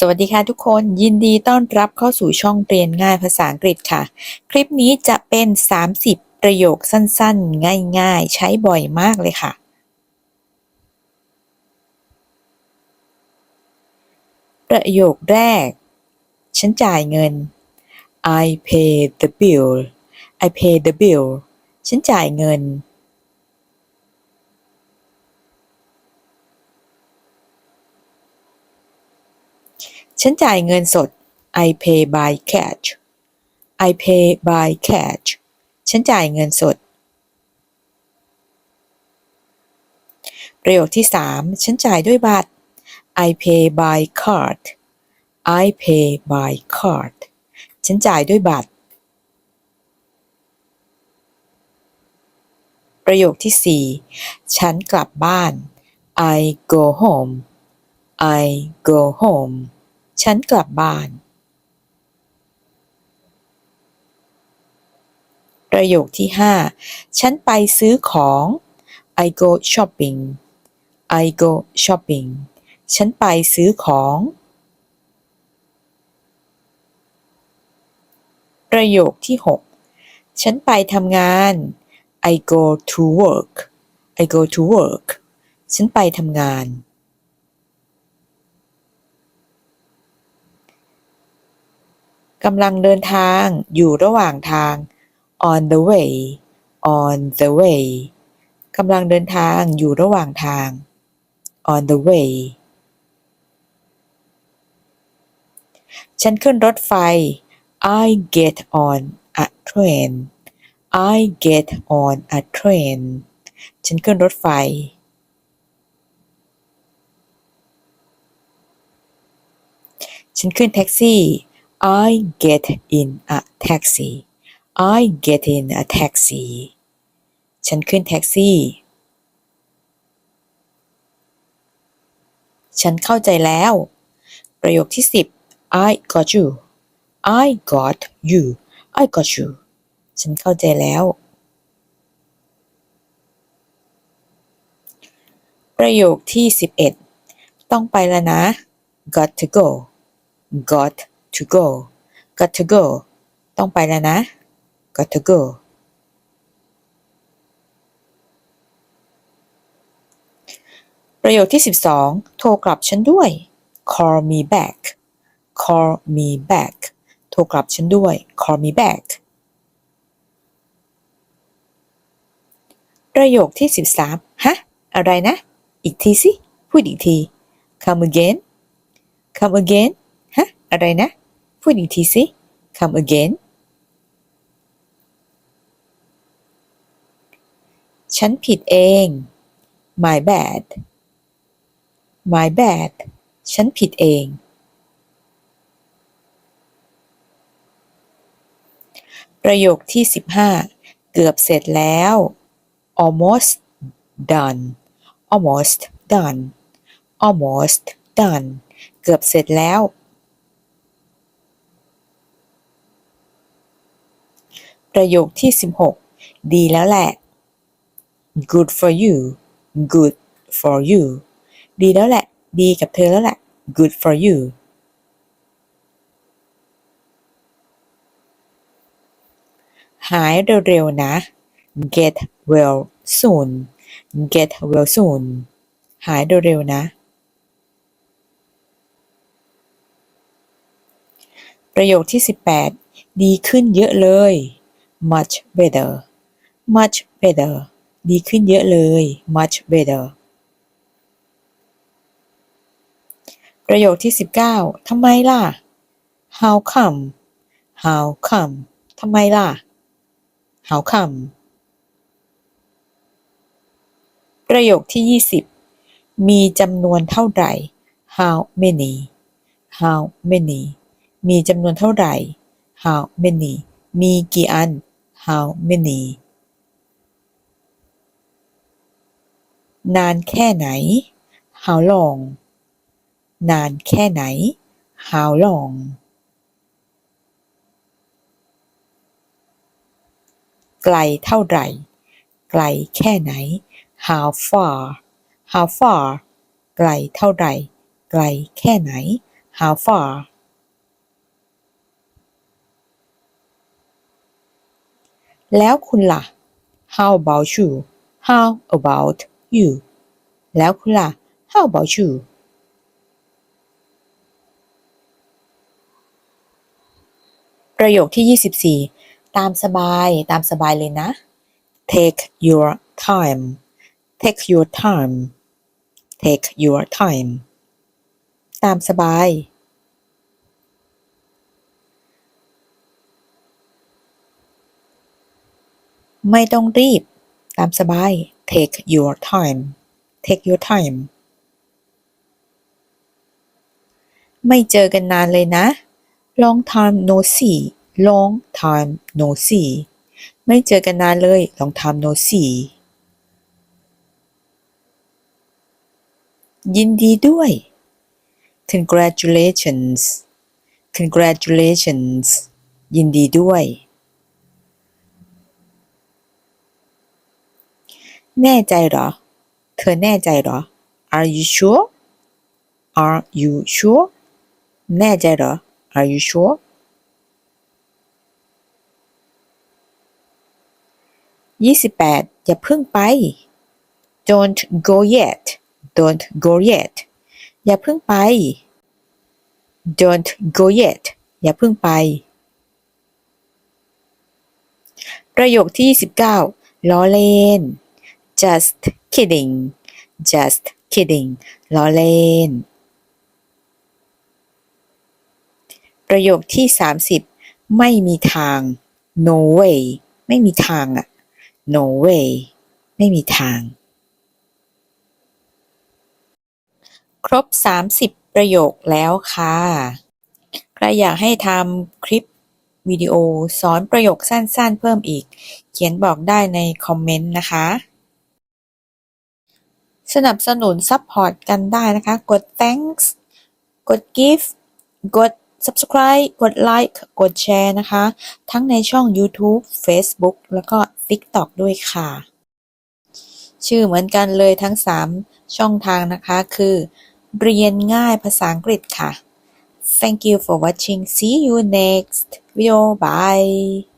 สวัสดีค่ะทุกคนยินดีต้อนรับเข้าสู่ช่องเรียนง่ายภาษาอังกฤษค่ะ คลิปนี้จะเป็น 30 ประโยคสั้นๆ ง่ายๆ ใช้บ่อยมากเลยค่ะ ประโยคแรก ฉันจ่ายเงิน I pay the bill I pay the bill ฉันจ่ายเงิน ฉันจ่ายเงินสด I pay by cash I pay by cash ฉันจ่ายเงินสด ประโยคที่สามฉันจ่ายด้วยบัตร I pay by card I pay by card ฉันจ่ายด้วยบัตร ประโยคที่สี่ฉันกลับบ้าน I go home I go home ฉันกลับบ้าน ประโยคที่ห้าฉันไปซื้อของ I go shopping I go shopping ฉันไปซื้อของ ประโยคที่หกฉันไปทำงาน I go to work I go to work ฉันไปทำงาน กำลังเดินทาง อยู่ระหว่างทาง on the way on the way กำลังเดินทางอยู่ระหว่างทาง on the way ฉันขึ้นรถไฟ I get on a train I get on a train ฉันขึ้นรถไฟ ฉันขึ้นแท็กซี่ I get in a taxi I get in a taxi ฉันขึ้นแท็กซี่ ฉันเข้าใจแล้ว ประโยคที่ 10 I got you I got you I got you ฉันเข้าใจแล้ว ประโยคที่ 11 ต้องไปแล้วนะ got to go got to go got to go ต้องไปแล้วนะ got to go ประโยคที่ 12 โทรกลับฉันด้วย call me back call me back โทรกลับฉันด้วย call me back ประโยคที่ 13 ฮะ อะไรนะ อีกทีสิ พูดอีกที come again come again ฮะ อะไรนะ พูดอีกทีสิ come again ฉันผิดเอง my bad my bad ฉันผิดเอง ประโยคที่ 15 เกือบเสร็จแล้ว almost done almost done almost done เกือบเสร็จแล้ว ประโยคที่ 16 ดีแล้วแหละ good for you good for you ดีแล้วแหละ ดีกับเธอแล้วแหละ good for you หายเร็วๆนะ get well soon get well soon หายเร็วๆนะ ประโยคที่ 18 ดีขึ้นเยอะเลย much better much better ดีขึ้นเยอะเลย much better ประโยคที่ 19 ทำไมล่ะ how come how come ทำไมล่ะ how come ประโยคที่ 20 มีจำนวนเท่าไหร่ how many how many มีจำนวนเท่าไหร่ how many มีกี่อัน how many นานแค่ไหน how long นานแค่ไหน how long ไกลเท่าไหร่ ไกลแค่ไหน how far how far ไกลเท่าไหร่ ไกลแค่ไหน how far แล้วคุณล่ะ how about you how about you แล้วคุณล่ะ how about you ประโยคที่ 24 ตามสบายตามสบายเลยนะ take your time take your time take your time ตามสบาย ไม่ต้องรีบ ตามสบาย take your time take your time ไม่เจอกันนานเลยนะ long time no see long time no see ไม่เจอกันนานเลย long time no see ยินดีด้วย congratulations congratulations ยินดีด้วย แน่ใจเหรอ เธอแน่ใจเหรอ Are you sure Are you sure แน่ใจเหรอ Are you sure ยี่สิบแปดอย่าเพิ่งไป Don't go yet Don't go yet อย่าเพิ่งไป Don't go yet อย่าเพิ่งไป ประโยคที่ 29 ล้อเล่น just kidding just kidding ล้อเล่น ประโยคที่ 30 ไม่มีทาง no way ไม่มีทางอะ no way ไม่มีทาง ครบ 30 ประโยคแล้วค่ะ ใครอยากให้ทำคลิปวิดีโอสอนประโยคสั้นๆ เพิ่มอีก เขียนบอกได้ในคอมเมนต์นะคะ สนับสนุนซัพพอร์ตกันได้นะคะ กด thanks กด give กด subscribe กด like กดแชร์นะคะ ทั้งในช่อง YouTube Facebook แล้วก็ TikTok ด้วยค่ะ ชื่อเหมือนกันเลยทั้ง 3 ช่องทางนะคะ คือ เรียนง่ายภาษาอังกฤษค่ะ Thank you for watching. See you next video. Bye.